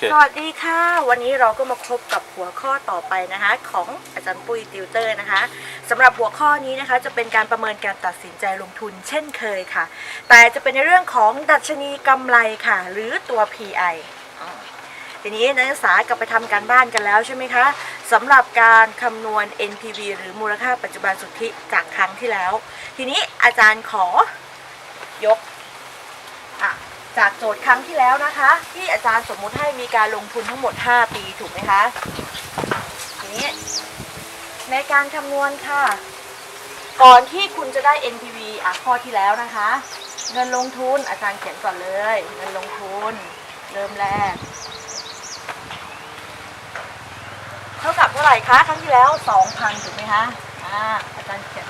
เคสวัสดีค่ะ วันนี้เราก็มาพบกับหัวข้อต่อไปนะคะ ของอาจารย์ปุ้ยติวเตอร์นะคะสำหรับหัวข้อนี้นะคะ จะเป็นการประเมินการตัดสินใจลงทุนเช่นเคยค่ะ แต่จะเป็นในเรื่องของดัชนีกำไรค่ะ หรือตัว PI ทีนี้นักศึกษากลับไปทำการบ้านกันแล้วใช่ไหมคะสำหรับการคำนวณ NPV หรือมูลค่าปัจจุบันสุทธิจากครั้งที่แล้ว ทีนี้อาจารย์ขอยก จากโจทย์ครั้งที่แล้วนะคะ ที่อาจารย์สมมุติให้มีการลงทุนทั้งหมด 5 ปีถูกไหมคะทีนี้ในการคำนวณค่ะ ก่อนที่คุณจะได้ NPV อะข้อที่แล้วนะคะ เงินลงทุนอาจารย์เขียนก่อนเลย เงินลงทุน เริ่มแรก เท่ากับเท่าไหร่คะครั้งที่แล้ว 2,000ถูกไหมคะอ่าอาจารย์เขียน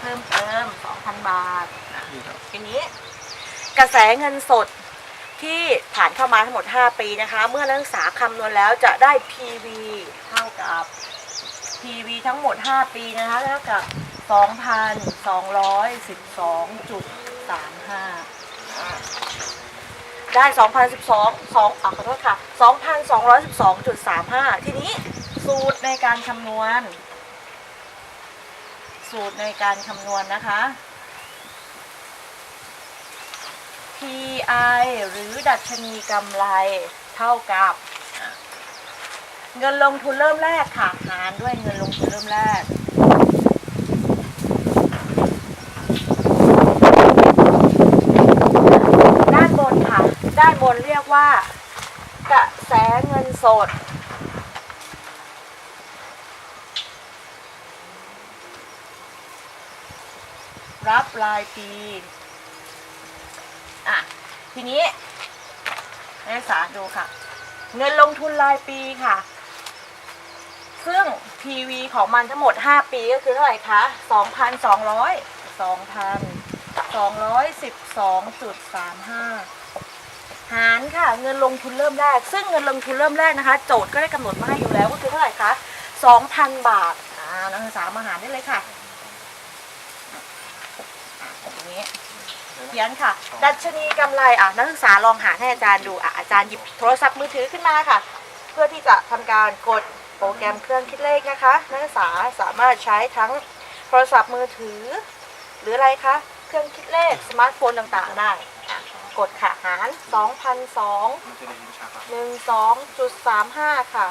เพิ่มเติม2,000 บาทอะทีนี้กระแสเงินสด ที่ผ่านเข้ามาทั้งหมด 5 ปีนะคะ เมื่อนักศึกษาคำนวณแล้วจะได้ PV เท่ากับ PV ทั้งหมด 5 ปีนะคะเท่ากับ 2,212.35 ได้ 2,012 2อะขอโทษค่ะ 2,212.35 ทีนี้สูตรในการคำนวณ สูตรในการคำนวณนะคะ PI หรือดัชนีกำไรเท่ากับ เงินลงทุนเริ่มแรกค่ะ หารด้วยเงินลงทุนเริ่มแรก ด้านบนค่ะ ด้านบนเรียกว่า กระแสเงินสดรับรายปี อะ ทีนี้นักศึกษาดูค่ะ เงินลงทุนรายปีค่ะ ซึ่ง PV ของมันทั้งหมด 5 ปีก็คือเท่าไหร่คะ2,200 2,212.35 หารค่ะ เงินลงทุนเริ่มแรก ซึ่งเงินลงทุนเริ่มแรกนะคะ โจทย์ก็ได้กำหนดมาให้อยู่แล้วก็คือเท่าไหร่คะ2,000 บาทอ่านักศึกษามาหารได้เลยค่ะอะอย่างนี้ เขียนค่ะ ดัชนีกำไรอะนักศึกษาลองหาให้อาจารย์ดูอะอาจารย์หยิบโทรศัพท์มือถือขึ้นมาค่ะ เพื่อที่จะทำการกดโปรแกรมเครื่องคิดเลขนะคะ นักศึกษาสามารถใช้ทั้งโทรศัพท์มือถือ หรืออะไรคะเครื่องคิดเลขสมาร์ทโฟนต่างๆ ได้อะกดค่ะหาร2,002 12.35 ค่ะ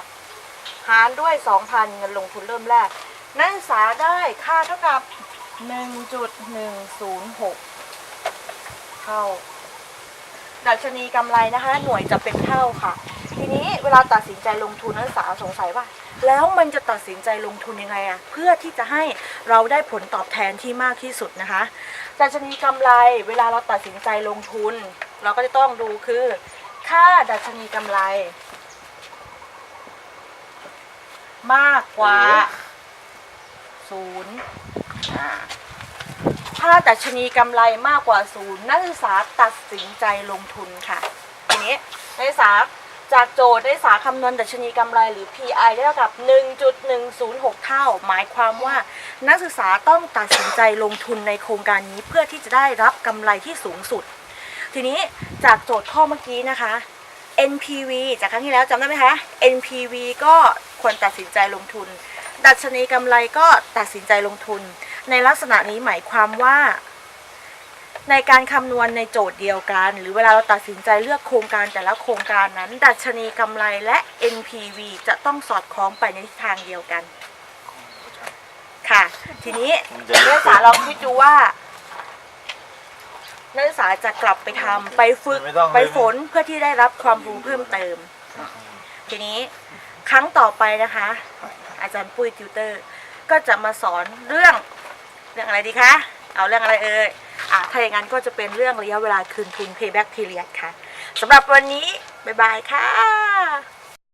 หารด้วย 2,000 เงินลงทุนเริ่มแรก นักศึกษาได้ค่าเท่ากับ 1.106 เท่า ดัชนีกำไรนะคะ หน่วยจะเป็นเท่าค่ะ ทีนี้เวลาตัดสินใจลงทุนนักศึกษาสงสัยว่า แล้วมันจะตัดสินใจลงทุนยังไงอะเพื่อที่จะให้เราได้ผลตอบแทนที่มากที่สุดนะคะ ดัชนีกำไร เวลาเราตัดสินใจลงทุน เราก็จะต้องดูคือ ค่าดัชนีกำไร มากกว่าศูนย์อ่า ถ้าดัชนีกำไรมากกว่าศูนย์นักศึกษาตัดสินใจลงทุนค่ะ ทีนี้นักศึกษาจากโจทย์นักศึกษาคำนวณดัชนีกำไรหรือ PI ได้เท่ากับ 1.106 เท่า หมายความว่านักศึกษาต้องตัดสินใจลงทุนในโครงการนี้เพื่อที่จะได้รับกำไรที่สูงสุด ทีนี้จากโจทย์ข้อเมื่อกี้นะคะ NPV จากครั้งที่แล้วจำได้ไหมคะ NPV ก็ควรตัดสินใจลงทุน ดัชนีกำไรก็ตัดสินใจลงทุน ในลักษณะนี้หมายความว่า ในการคำนวณในโจทย์เดียวกัน หรือเวลาเราตัดสินใจเลือกโครงการแต่ละโครงการนั้น ดัชนีกำไรและ NPV จะต้องสอดคล้องไปในทิศทางเดียวกัน ค่ะ ทีนี้นักศึกษาลองคิดดูว่านักศึกษาจะกลับไปทำไปฝึกไไปฝนเพื่อที่ได้รับความรู้เพิ่มเติม ทีนี้ครั้งต่อไปนะคะ อาจารย์ปุ้ยติวเตอร์ ก็จะมาสอนเรื่อง เรื่องอะไรดีคะ เอาเรื่องอะไรเอ่ยอะถ้าอย่างนั้นก็จะเป็นเรื่องระยะเวลาคืนทุน payback period ค่ะสำหรับวันนี้ บ๊ายบายค่ะ